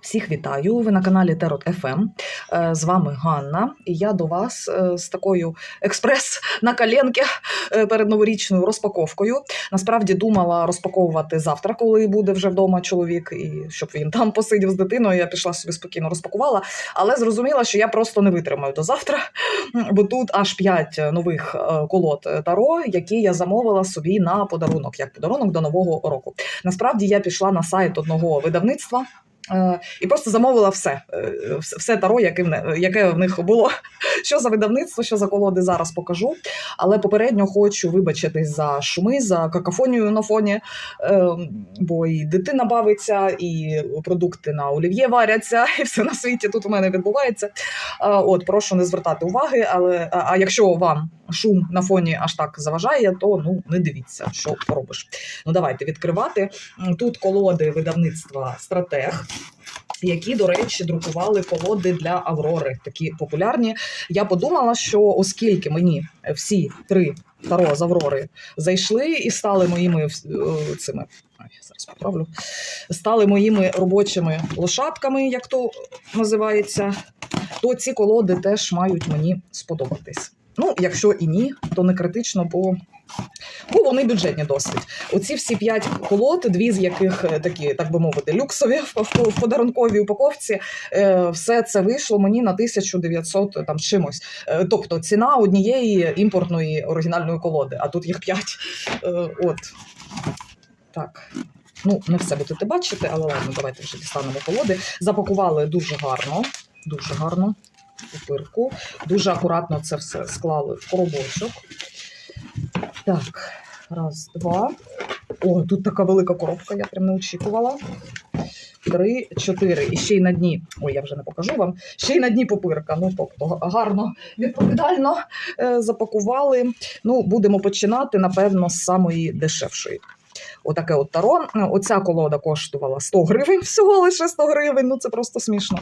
Всіх вітаю! Ви на каналі Терот ФМ. Е, З вами Ганна, і я до вас е, з такою експрес на коленки е, перед новорічною розпаковкою. Насправді думала розпаковувати завтра, коли буде вже вдома чоловік, і щоб він там посидів з дитиною. Я пішла собі спокійно розпакувала, але зрозуміла, що я просто не витримаю до завтра, бо тут аж 5 нових колод таро, які я замовила собі на подарунок, як подарунок до нового року. Насправді я пішла на сайт одного видавництва. Е, І просто замовила все, е, все- таро, яке яке в них було. Що за видавництво, що за колоди зараз покажу. Але попередньо хочу вибачитись за шуми, за какафонію на фоні, е, бо і дитина бавиться, і продукти на олів'є варяться, і все на світі тут у мене відбувається. Е, От, прошу не звертати уваги, але а якщо вам шум на фоні аж так заважає, то ну не дивіться, що поробиш. Ну давайте відкривати. Тут колоди видавництва Стратег. Які, до речі, друкували колоди для Аврори, такі популярні. Я подумала, що оскільки мені всі три таро з Аврори зайшли і стали моїми е, цими, зараз поправлю, стали моїми робочими лошадками, як то називається, то ці колоди теж мають мені сподобатись. Ну, якщо і ні, то не критично, бо, бо вони бюджетні досить. Оці всі п'ять колод, дві з яких е, такі, так би мовити, люксові в, подарунковій упаковці, е, все це вийшло мені на 1900 там чимось. Е, тобто ціна однієї імпортної оригінальної колоди, а тут їх п'ять. Е, от так. Ну, не все будете бачити, але ладно, давайте вже дістанемо колоди. Запакували дуже гарно, дуже гарно пупирку. Дуже акуратно це все склали в коробочок. Так, раз, два. О, тут така велика коробка, я прям не очікувала. Три, чотири. І ще й на дні. Ой, я вже не покажу вам. Ще й на дні попирка. Ну, тобто, гарно, відповідально е, запакували. Ну, будемо починати, напевно, з самої дешевшої. Отаке от таро. Оця колода коштувала 100 гривень, всього лише 100 гривень. Ну це просто смішно.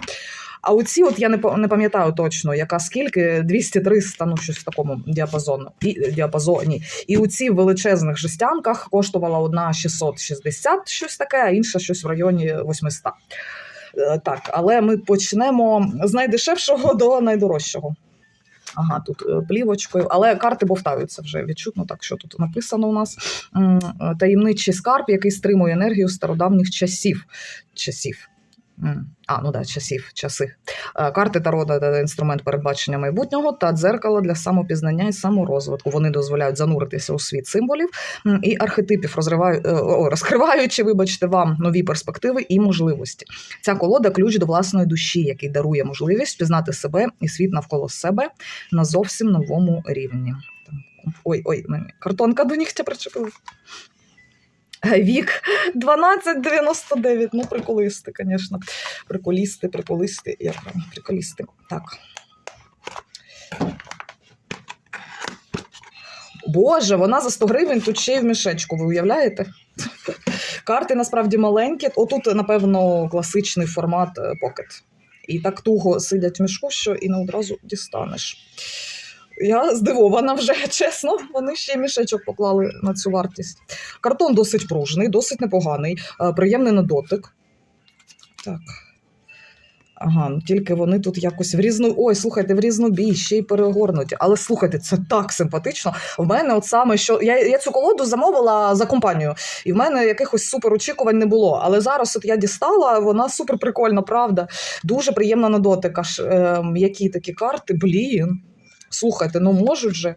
А оці, от я не не пам'ятаю точно, яка скільки, 200-300, ну щось в такому діапазону. Діапазоні. І у ці величезних жестянках коштувала одна 660, щось таке, а інша щось в районі 800. Е, Так, але ми почнемо з найдешевшого до найдорожчого. Ага, тут е, плівочкою, але карти бовтаються вже відчутно, так що тут написано у нас е, таємничий скарб, який стримує енергію стародавніх часів. часів. А, ну да, часів, часи. Е, Карти Таро – інструмент передбачення майбутнього та дзеркало для самопізнання і саморозвитку. Вони дозволяють зануритися у світ символів і архетипів, е, розкриваючи, вибачте, вам нові перспективи і можливості. Ця колода ключ до власної душі, який дарує можливість пізнати себе і світ навколо себе на зовсім новому рівні. Ой, ой, картонка до нігтя причепила. Вік 12,99. Ну, приколисти, звісно. Приколісти, приколисти, як там, приколісти. Так. Боже, вона за 100 гривень тут ще й в мішечку, ви уявляєте? Карти насправді маленькі. Отут, напевно, класичний формат покет. І так туго сидять в мішку, що і не одразу дістанеш. Я здивована вже, чесно. Вони ще мішечок поклали на цю вартість. Картон досить пружний, досить непоганий, е, приємний на дотик. Так. Ага, ну тільки вони тут якось в різну. Ой, слухайте, в різнобій, ще й перегорнуті. Але слухайте, це так симпатично. В мене, от саме що я, я цю колоду замовила за компанію, і в мене якихось супер очікувань не було. Але зараз от я дістала, вона супер прикольна, правда. Дуже приємна на дотик. Аж е, які такі карти, блін. Слухайте, ну можуть же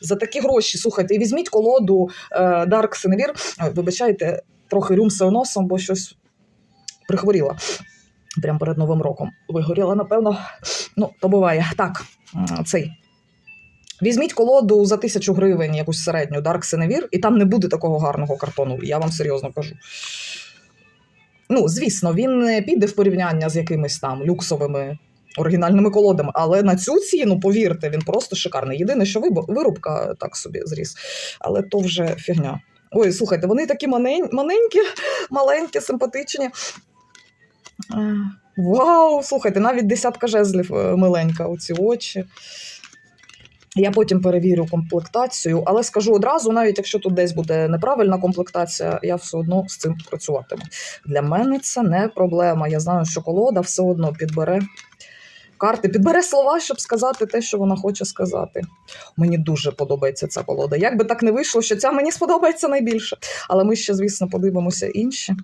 за такі гроші. Слухайте, і візьміть колоду е, Dark Синевір. Вибачайте, трохи рюмсою носом, бо щось прихворіла. Прямо перед Новим роком. Вигоріла, напевно. Ну, то буває. Так, цей. Візьміть колоду за тисячу гривень, якусь середню Dark Синевір, і там не буде такого гарного картону, я вам серйозно кажу. Ну, звісно, він не піде в порівняння з якимись там люксовими оригінальними колодами, але на цю ціну, повірте, він просто шикарний. Єдине, що вирубка так собі зріс, але то вже фігня. Ой, слухайте, вони такі манень- маленькі, маленькі, симпатичні. Вау, слухайте, навіть десятка жезлів е, миленька, оці очі. Я потім перевірю комплектацію, але скажу одразу, навіть якщо тут десь буде неправильна комплектація, я все одно з цим працюватиму. Для мене це не проблема. Я знаю, що колода все одно підбере карти, підбере слова, щоб сказати те, що вона хоче сказати. Мені дуже подобається ця колода. Як би так не вийшло, що ця мені сподобається найбільше. Але ми ще, звісно, подивимося інші.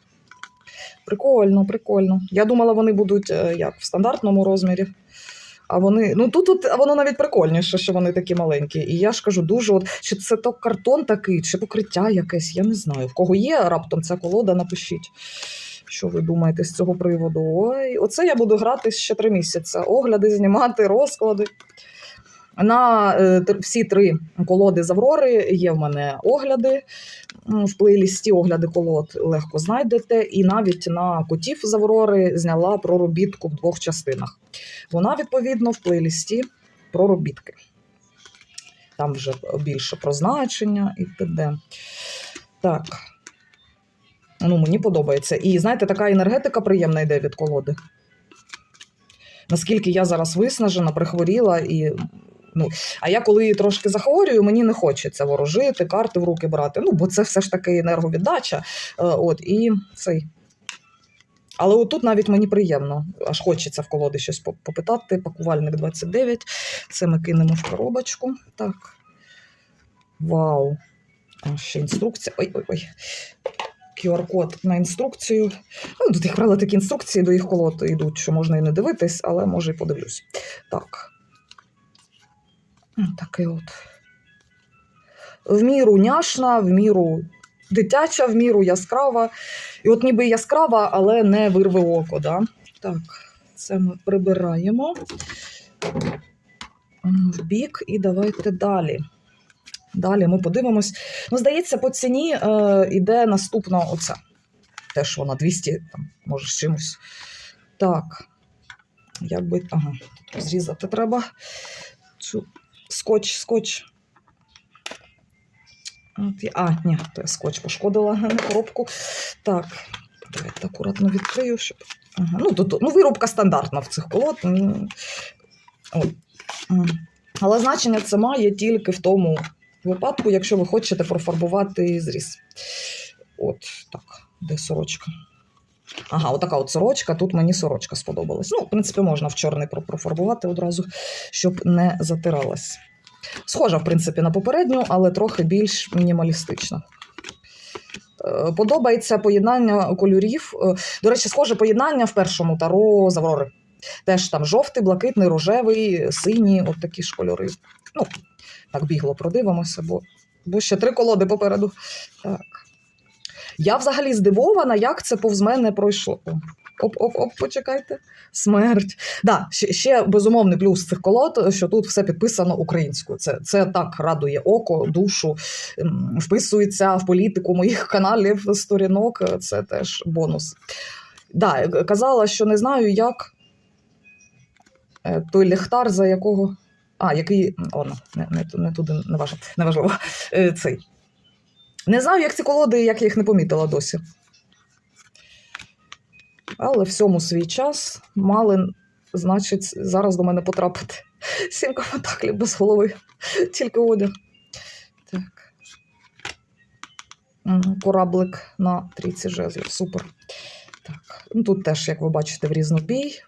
Прикольно, прикольно. Я думала, вони будуть е, як в стандартному розмірі. А вони, ну тут, тут воно навіть прикольніше, що вони такі маленькі. І я ж кажу, дуже от чи це то картон такий, чи покриття якесь, я не знаю. В кого є раптом ця колода, напишіть. Що ви думаєте з цього приводу? Ой, оце я буду грати ще три місяці. Огляди знімати, розклади. На е, всі три колоди з Аврори є в мене огляди. В плейлісті огляди колод легко знайдете. І навіть на котів з Аврори зняла проробітку в двох частинах. Вона, відповідно, в плейлісті проробітки. Там вже більше про значення і т.д. Так. Ну, мені подобається. І знаєте, така енергетика приємна йде від колоди. Наскільки я зараз виснажена, прихворіла і. Ну, а я коли трошки захворюю, мені не хочеться ворожити, карти в руки брати. Ну, бо це все ж таки енерговіддача. Е, От, і цей. Але отут навіть мені приємно, аж хочеться в колоди щось попитати. Пакувальник 29. Це ми кинемо в коробочку. Так. Вау. Ще інструкція. Ой-ой-ой. QR-код на інструкцію. Ну, тут, як правило, такі інструкції до їх колод йдуть, що можна і не дивитись, але може і подивлюсь. Так. Таке от. В міру няшна, в міру дитяча, в міру яскрава. І от ніби яскрава, але не вирве око. Да? Так, це ми прибираємо в бік і давайте далі. Далі ми подивимось. Ну, здається, по ціні е, іде наступна оця. Теж вона 200, там, може, з чимось. Так. Як би. Ага, зрізати треба. Цю скотч, скотч. От я, а, ні, то я скотч пошкодила на коробку. Так, давайте акуратно відкрию, щоб. Ага, ну, тут, ну, вирубка стандартна в цих колод. От. Але значення це має тільки в тому випадку, якщо ви хочете профарбувати зріз. От так, де сорочка. Ага, отака от сорочка. Тут мені сорочка сподобалась. Ну, в принципі, можна в чорний профарбувати одразу, щоб не затиралась. Схожа, в принципі, на попередню, але трохи більш мінімалістична. Е, Подобається поєднання кольорів. Е, До речі, схоже поєднання в першому таро з Аврори. Теж там жовтий, блакитний, рожевий, синій, от такі ж кольори. Ну, так бігло продивимося, бо, бо ще три колоди попереду. Так. Я взагалі здивована, як це повз мене пройшло. Оп-оп-оп, почекайте. Смерть. Да, ще, ще безумовний плюс цих колод, що тут все підписано українською. Це, це так радує око, душу, ем, вписується в політику моїх каналів, сторінок. Це теж бонус. Да, казала, що не знаю, як е, той ліхтар, за якого. А, який. Ладно, не, не, не туди не. Не. Е, Цей. Не знаю, як ці колоди, як я їх не помітила досі. Але всьому свій час мали, значить, зараз до мене потрапити. Сім коментаклів без голови, тільки одяг. Так. Кораблик на трійці жезлів. Супер. Так. Ну, тут теж, як ви бачите, в різнобій.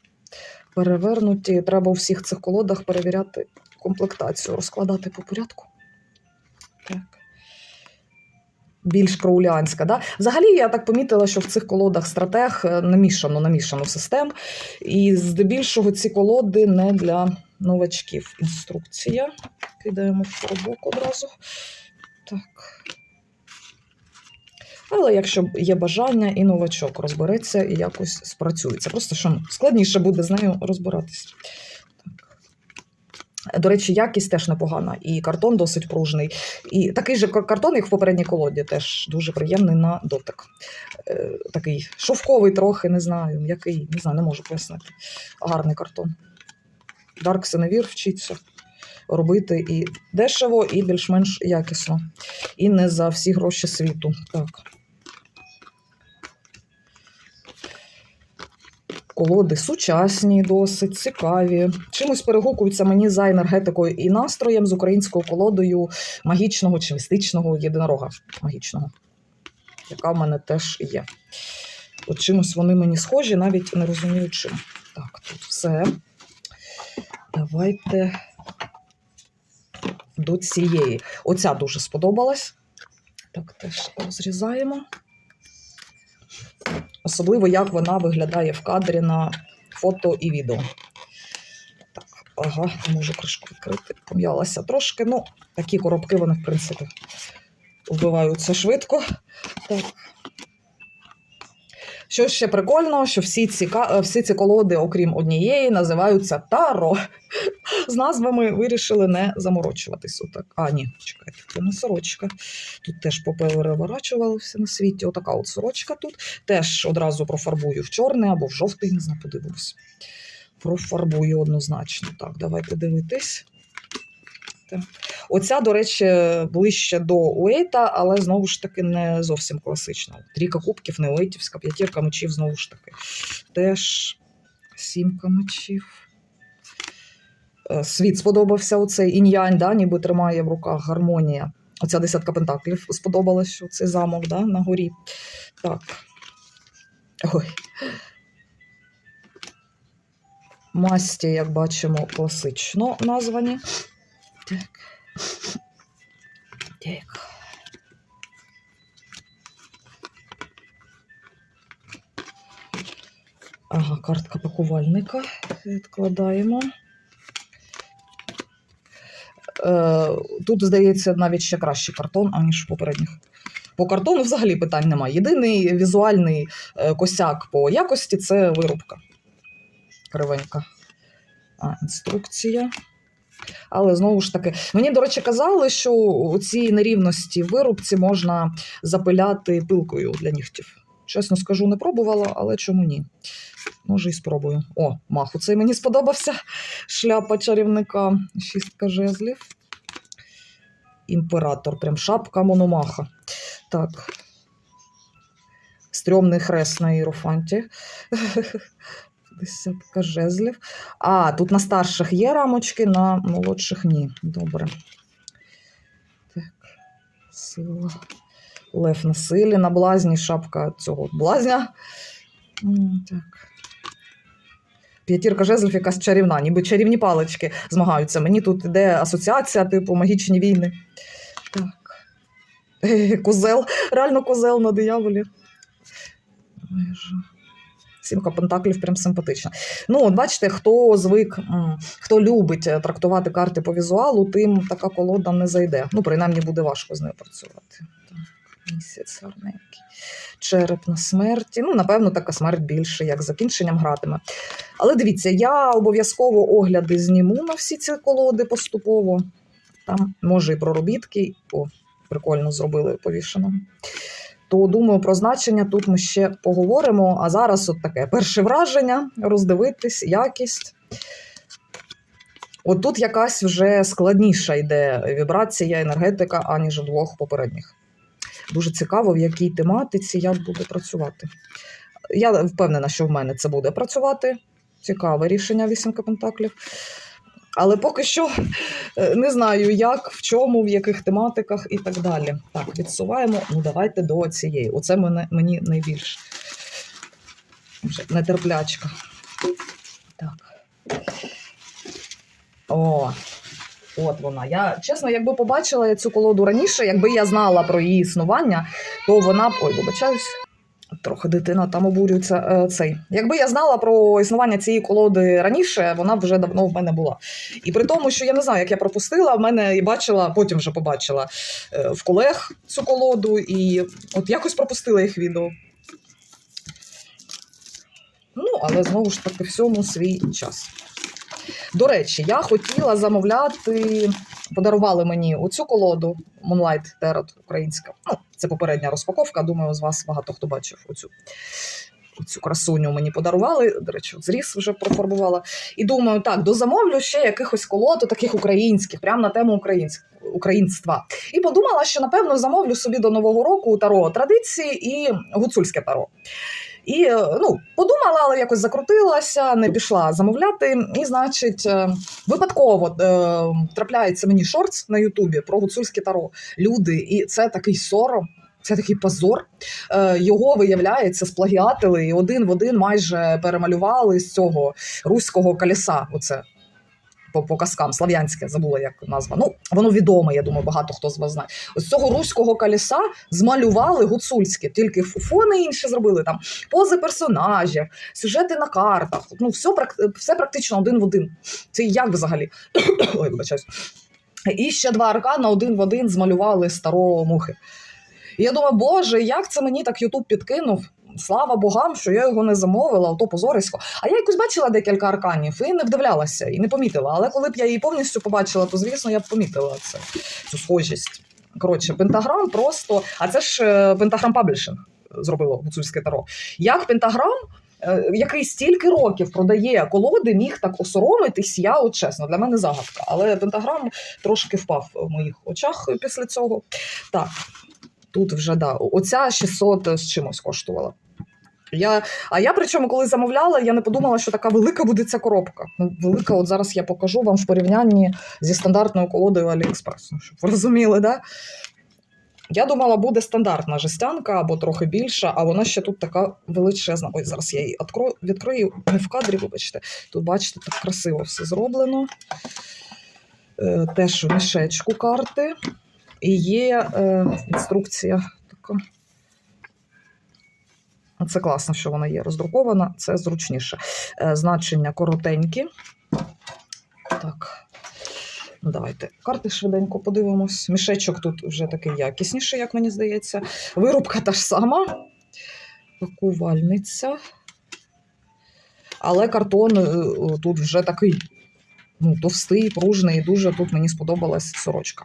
Перевернуті. Треба у всіх цих колодах перевіряти комплектацію, розкладати по порядку. Так. Більш кроулянська. Да? Взагалі, я так помітила, що в цих колодах стратег е, намішано, намішано систем. І здебільшого ці колоди не для новачків. Інструкція. Кидаємо в коробок одразу. Так. Але якщо є бажання, і новачок розбереться і якось спрацюється. Просто що складніше буде з нею розбиратись. До речі, якість теж непогана, і картон досить пружний. І такий же картон, як в попередній колоді, теж дуже приємний на дотик. Е, такий шовковий трохи, не знаю, який, не знаю, не можу пояснити. Гарний картон. Дарк Сеневір вчиться робити і дешево, і більш-менш якісно. І не за всі гроші світу. Так. Колоди сучасні, досить цікаві. Чимось перегукуються мені за енергетикою і настроєм з українською колодою магічного чи містичного єдинорога магічного, яка в мене теж є. От чимось вони мені схожі, навіть не розумію чим. Так, тут все. Давайте до цієї. Оця дуже сподобалась. Так, теж розрізаємо. Особливо, як вона виглядає в кадрі на фото і відео. Так, ага, можу кришку відкрити. Пом'ялася трошки. Ну, такі коробки вони, в принципі, вбиваються швидко. Так. Що ще прикольно, що всі ці, всі ці колоди, окрім однієї, називаються Таро. З назвами вирішили не заморочуватись. Отак. А, ні, чекайте, це не сорочка. Тут теж попереворачувалося на світі. Отака от сорочка тут. Теж одразу профарбую в чорний або в жовтий, не знаю, подивимось. Профарбую однозначно. Так, давайте дивитись. Так. Оця, до речі, ближче до Уейта, але знову ж таки не зовсім класична. Трійка кубків, не Уейтівська, п'ятірка мечів, знову ж таки. Теж сімка мечів. Е, Світ сподобався оцей інь-янь, да, ніби тримає в руках гармонія. Оця десятка пентаклів сподобалась, цей замок да, на горі. Так. Ой. Масті, як бачимо, класично названі. Так. Так. Ага, картка пакувальника. Відкладаємо. Е, тут, здається, навіть ще кращий картон, аніж попередніх. По картону взагалі питань немає. Єдиний візуальний е, косяк по якості це вирубка. Кривенька. А, інструкція. Але знову ж таки, мені, до речі, казали, що у цій нерівності в вирубці можна запиляти пилкою для нігтів. Чесно скажу, не пробувала, але чому ні? Може, і спробую. О, маху, цей мені сподобався. Шляпа чарівника. Шістка жезлів. Імператор, прям шапка мономаха. Так. Стрьомний хрест на іерофанті. Десятка жезлів. А, тут на старших є рамочки, на молодших ні. Добре. Так, сила. Лев на силі, на блазні, шапка цього блазня. Так. П'ятірка жезлів якась чарівна, ніби чарівні палички змагаються. Мені тут іде асоціація, типу магічні війни. Так. Козел, реально козел на дияволі. Вежа. Сімка пентаклів прям симпатична. Ну, от бачите, хто звик, хто любить е, трактувати карти по візуалу, тим така колода не зайде. Ну, принаймні буде важко з нею працювати. Місяць гарненький. Череп на смерті. Ну, напевно, така смерть більше, як закінченням гратиме. Але дивіться, я обов'язково огляди зніму на всі ці колоди поступово. Там, може, і проробітки. О, прикольно зробили повішеного. То думаю, про значення тут ми ще поговоримо. А зараз от таке перше враження, роздивитись, якість. От тут якась вже складніша йде вібрація, енергетика, аніж у двох попередніх. Дуже цікаво, в якій тематиці я буду працювати. Я впевнена, що в мене це буде працювати. Цікаве рішення вісімка пентаклів. Але поки що е, не знаю, як, в чому, в яких тематиках і так далі. Так, відсуваємо. Ну, давайте до цієї. Оце мене, мені найбільш вже нетерплячка. Так. О, от вона. Я чесно, якби побачила я цю колоду раніше, якби я знала про її існування, то вона б. Ой, вибачаюсь. Трохи дитина там обурюється е, цей. Якби я знала про існування цієї колоди раніше, вона вже давно в мене була. І при тому, що я не знаю, як я пропустила, в мене і бачила, потім вже побачила е, в колег цю колоду, і от якось пропустила їх відео. Ну, але знову ж таки, всьому свій час. До речі, я хотіла замовляти, подарували мені оцю колоду Moonlight Tarot українська. Ну, це попередня розпаковка. Думаю, з вас багато хто бачив оцю. Оцю красуню мені подарували. До речі, от зріз вже профарбувала. І думаю, так, дозамовлю ще якихось колод, таких українських, прямо на тему українськ... українства. І подумала, що напевно замовлю собі до Нового року таро традиції і гуцульське таро. І е, ну, подумала, але якось закрутилася, не пішла замовляти. І, значить, е, випадково е, трапляється мені шортс на Ютубі про гуцульське таро. Люди, і це такий сором. Це такий позор. Його виявляється, сплагіатили і один в один майже перемалювали з цього руського колеса. Оце по, по казкам, слав'янське, забула як назва. Ну, воно відоме, я думаю, багато хто з вас знає. Ось цього руського колеса змалювали гуцульське, тільки фони інші зробили там пози персонажів, сюжети на картах. Ну, все, все практично один в один. Це як взагалі? Ой, вибачаюсь. І ще два аркана один в один змалювали старого мухи. Я думаю, боже, як це мені так Ютуб підкинув? Слава богам, що я його не замовила, ото позорисько. А я якось бачила декілька арканів і не вдивлялася, і не помітила. Але коли б я її повністю побачила, то звісно я б помітила це, цю схожість. Коротше, пентаграм просто. А це ж пентаграм паблішинг зробило гуцульське таро. Як пентаграм, який стільки років продає колоди, міг так осоромитись, я от чесно, для мене загадка. Але пентаграм трошки впав в моїх очах після цього. Так, тут вже да, оця 600 з чимось коштувала. Я, а я причому, коли замовляла, я не подумала, що така велика буде ця коробка. Ну, велика, от зараз я покажу вам в порівнянні зі стандартною колодою AliExpress, ну, щоб ви розуміли, да? Я думала, буде стандартна жестянка або трохи більша, а вона ще тут така величезна. Ой, зараз я її відкрою, відкрию в кадрі, вибачте. Тут, бачите, так красиво все зроблено. Е, теж мішечку карти. І є е, інструкція така. Це класно, що вона є роздрукована, це зручніше. Е, значення коротенькі. Так. Давайте карти швиденько подивимось. Мішечок тут вже такий якісніший, як мені здається. Вирубка та ж сама. Пакувальниця. Але картон е, тут вже такий ну, товстий, пружний, і дуже тут мені сподобалась сорочка.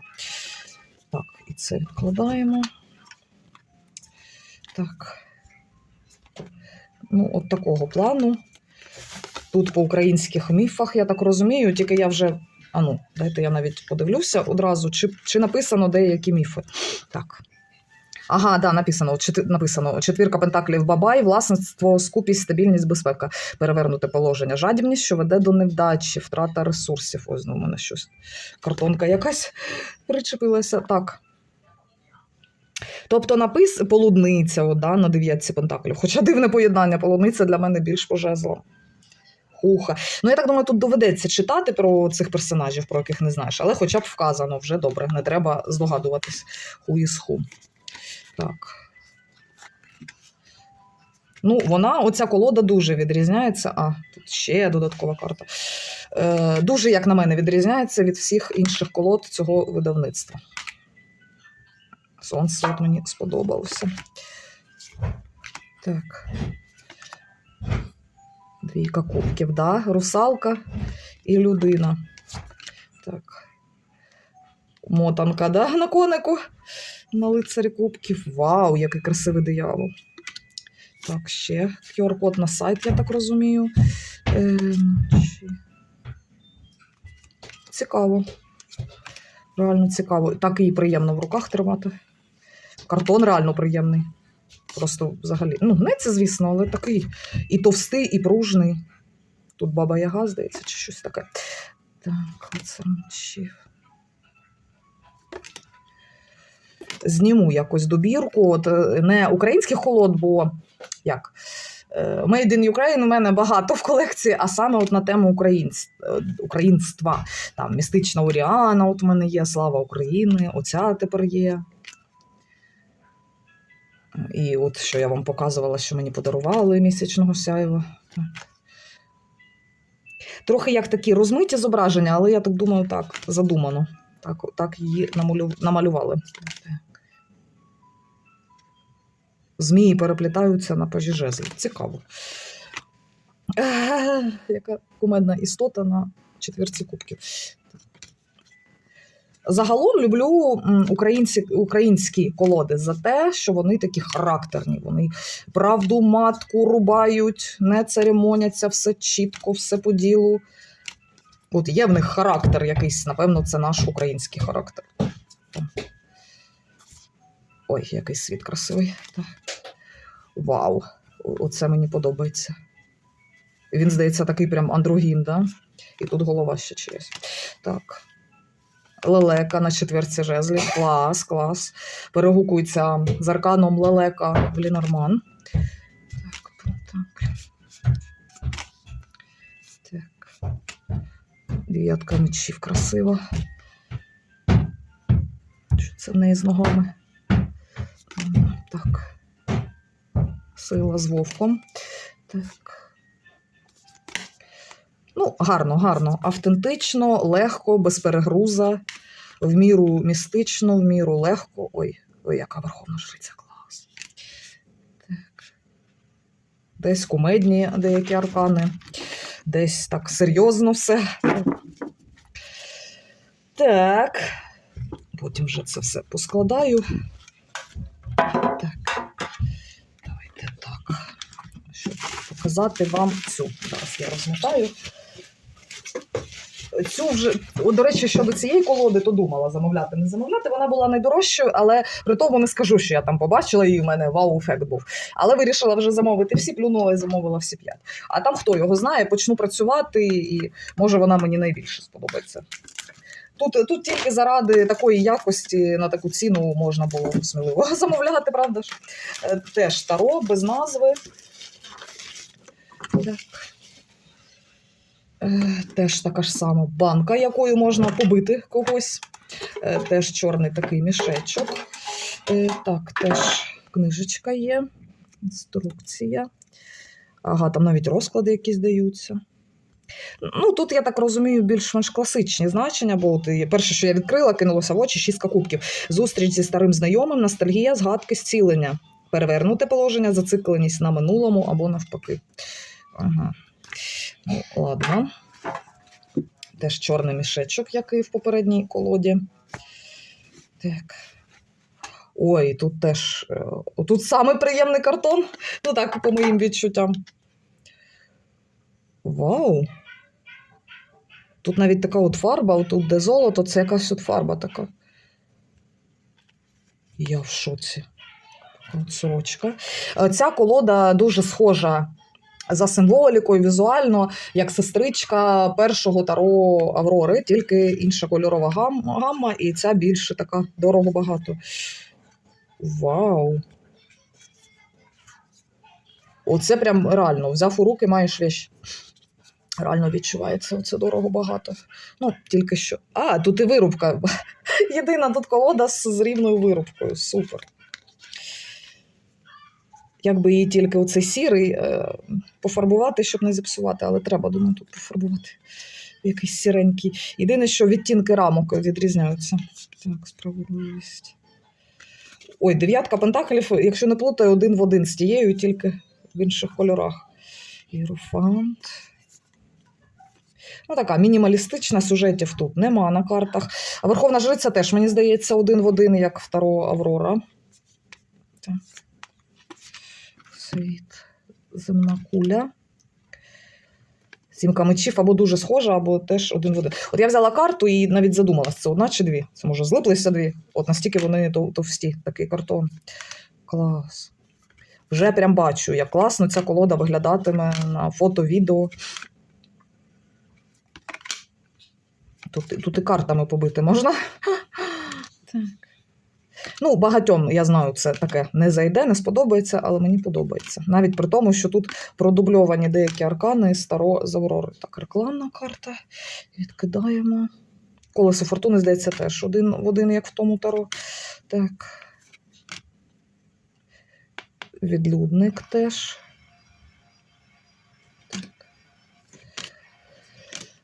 Так, і це відкладаємо. Так. Ну, от такого плану. Тут по українських міфах, я так розумію, тільки я вже. А ну, дайте я навіть подивлюся одразу, чи, чи написано деякі міфи. Так. Ага, да, написано. Четвір, написано четвірка пентаклів бабай, власництво, скупість, стабільність, безпека, перевернуте положення, жадібність, що веде до невдачі, втрата ресурсів. Ось ну, мене щось. Картонка якась причепилася. Так. Тобто напис полудниця да, на дев'ятці пентаклів. Хоча дивне поєднання, полудниця для мене більш пожезла. Хуха. Ну, я так думаю, тут доведеться читати про цих персонажів, про яких не знаєш, але хоча б вказано вже добре, не треба здогадуватись ху із ху. Так. Ну, вона, оця колода дуже відрізняється. А, тут ще додаткова карта. Е, дуже, як на мене, відрізняється від всіх інших колод цього видавництва. Сонце мені сподобалося. Так. Двійка кубків, да? Русалка і людина. Так. Мотанка, да? На конику. На лицарі кубків. Вау, який красивий диявол. Так, ще QR-код на сайт, я так розумію. Ем, ще. Цікаво. Реально цікаво. Так її приємно в руках тримати. Картон реально приємний. Просто взагалі. Ну, гнеться, звісно, але такий і товстий, і пружний. Тут баба Яга, здається, чи щось таке. Так, лицар мечів. Зніму якось добірку. От, е, не українських холод, бо як? Е, Made in Ukraine у мене багато в колекції, а саме от на тему українсь... е, українства. Там містична Оріана, от у мене є, слава України, оця тепер є. І от що я вам показувала, що мені подарували місячного сяйва. Трохи як такі розмиті зображення, але я так думаю, так, задумано. Так, так її намалювали. Змії переплітаються на пажі жезлів. Цікаво. Яка кумедна істота на четвірці кубків. Загалом люблю українці, українські колоди за те, що вони такі характерні. Вони правду матку рубають, не церемоняться, все чітко, все по ділу. От є в них характер якийсь, напевно, це наш український характер. Ой, який світ красивий. Так. Вау! Оце мені подобається. Він, здається, такий прям андрогін, да? І тут голова ще чиясь. Так. Лелека на четверці жезлі. Клас, клас. Перегукується з арканом Лелека в Лінорман. Так, так. Так. Дев'ятка мечів красива. Що це в неї з ногами? Так. Сила з вовком. Так. Ну, гарно, гарно. Автентично, легко, без перегруза, в міру містично, в міру легко. Ой, ой, яка верховна жриця, клас. Так. Десь кумедні деякі аркани, десь так серйозно все. Так. Потім вже це все поскладаю. Так. Давайте так. Щоб показати вам цю. Зараз я розмотаю. Цю вже, до речі, щодо цієї колоди, то думала замовляти, не замовляти. Вона була найдорожчою, але при тому не скажу, що я там побачила і в мене вау-ефект був. Але вирішила вже замовити всі, плюнула і замовила всі п'ять. А там хто його знає, почну працювати, і може вона мені найбільше сподобається. Тут, тут тільки заради такої якості на таку ціну можна було сміливо замовляти, правда ж? Е, Теж таро без назви. Так. Е, Теж така ж сама банка, якою можна побити когось. Е, Теж чорний такий мішечок. Е, Так, теж книжечка є, інструкція. Ага, там навіть розклади якісь даються. Ну, тут, я так розумію, більш-менш класичні значення, бо от, перше, що я відкрила, кинулося в очі шістка кубків. Зустріч зі старим знайомим, ностальгія, згадки, зцілення. Перевернуте положення, зацикленість на минулому або навпаки. Ага. Ладно. Теж чорний мішечок, як і в попередній колоді. Так. Ой, тут теж. е, Тут самий приємний картон. Ну так, по моїм відчуттям. Вау! Тут навіть така от фарба, отут де золото, це якась от фарба така. Я в шоці. Сорочка. Е, Ця колода дуже схожа за символікою, візуально, як сестричка першого таро Аврори, тільки інша кольорова гамма, і ця більше така дорого багато. Вау! Оце прям реально взяв у руки, маєш вещь. Реально відчувається, оце дорого багато. Ну, тільки що. А, тут і вирубка. Єдина тут колода з рівною вирубкою. Супер. Якби її тільки оцей сірий е, пофарбувати, щоб не зіпсувати, але треба, думаю, тут пофарбувати. Якийсь сіренький. Єдине, що відтінки рамок відрізняються. Так, справедливість. Ой, дев'ятка пентаклів, якщо не плутаю, один в один з тією, тільки в інших кольорах. Єрофант. Ну, така мінімалістична сюжетів тут нема на картах. А Верховна Жриця теж, мені здається, один в один, як второ Аврора. Так. Світ. Земна куля. Сімка мечів або дуже схожа, або теж один в один. От я взяла карту і навіть задумалась, це одна чи дві. Це може злиплися дві. От настільки вони товсті, такий картон. Клас. Вже прям бачу, як класно ця колода виглядатиме на фото, відео. Тут, тут і картами побити можна. Так. Ну, багатьом, я знаю, це таке не зайде, не сподобається, але мені подобається. Навіть при тому, що тут продубльовані деякі аркани старо Аврори. Так, рекламна карта. Відкидаємо. Колесо фортуни, здається, теж один в один, як в тому таро. Так. Відлюдник теж. Так.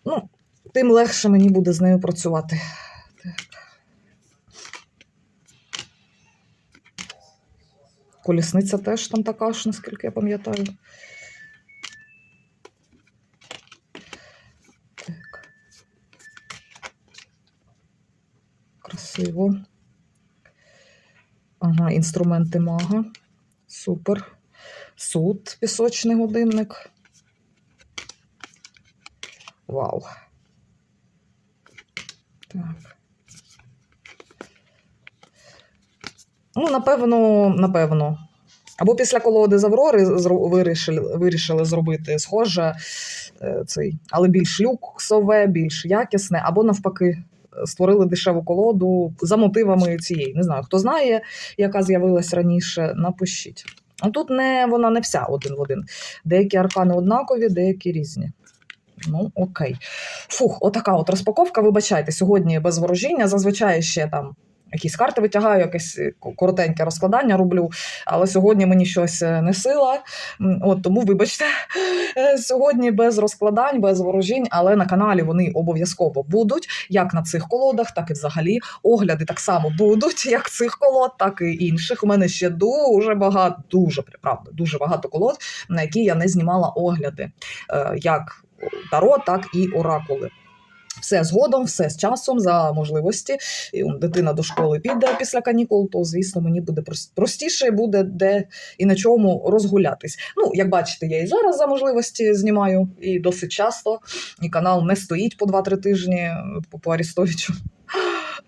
Ну, тим легше мені буде з нею працювати. Так. Колісниця теж там така ж, наскільки я пам'ятаю. Так. Красиво. Ага, інструменти мага. Супер. Суд, пісочний годинник. Вау. Так. Ну, напевно, напевно, Або після колоди з Аврори вирішили, вирішили зробити схоже е, цей, але більш люксове, більш якісне, або навпаки. Створили дешеву колоду за мотивами цієї. Не знаю, хто знає, яка з'явилась раніше, напишіть. Ну, Тут не вона не вся один в один. Деякі аркани однакові, деякі різні. Ну, окей. Фух, отака от розпаковка. Вибачайте, сьогодні без ворожіння. Зазвичай ще там якісь карти витягаю, якесь е, коротеньке розкладання роблю. Але сьогодні мені щось е, не сила. От тому, вибачте, Е, сьогодні без розкладань, без ворожінь, але на каналі вони обов'язково будуть. Як на цих колодах, так і взагалі. Огляди так само будуть, як цих колод, так і інших. У мене ще дуже багато, дуже правда, дуже багато колод, на які я не знімала огляди. Як таро, так і оракули. Все згодом, все з часом, за можливості. І дитина до школи піде після канікул, то звісно мені буде простіше, буде де і на чому розгулятись. Ну, як бачите, я і зараз за можливості знімаю, і досить часто. І канал не стоїть по 2-3 тижні е, по, Арістовичу.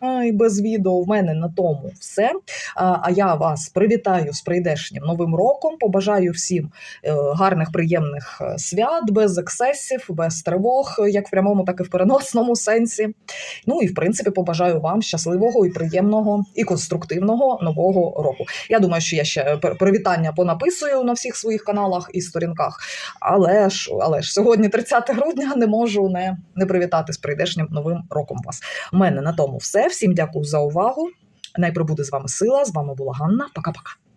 Ай, без відео в мене на тому все. А, я вас привітаю з прийдешнім новим роком. Побажаю всім е, гарних, приємних е, свят, без ексесів, без тривог, як в прямому, так і в переносному сенсі. Ну і в принципі побажаю вам щасливого і приємного і конструктивного нового року. Я думаю, що я ще е, привітання понаписую на всіх своїх каналах і сторінках. Але ж, але ж сьогодні 30 грудня не можу не, не привітати з прийдешнім новим роком вас. У мене на тому все. Всім дякую за увагу. Най прибуде з вами сила. З вами була Ганна. Пока-пока.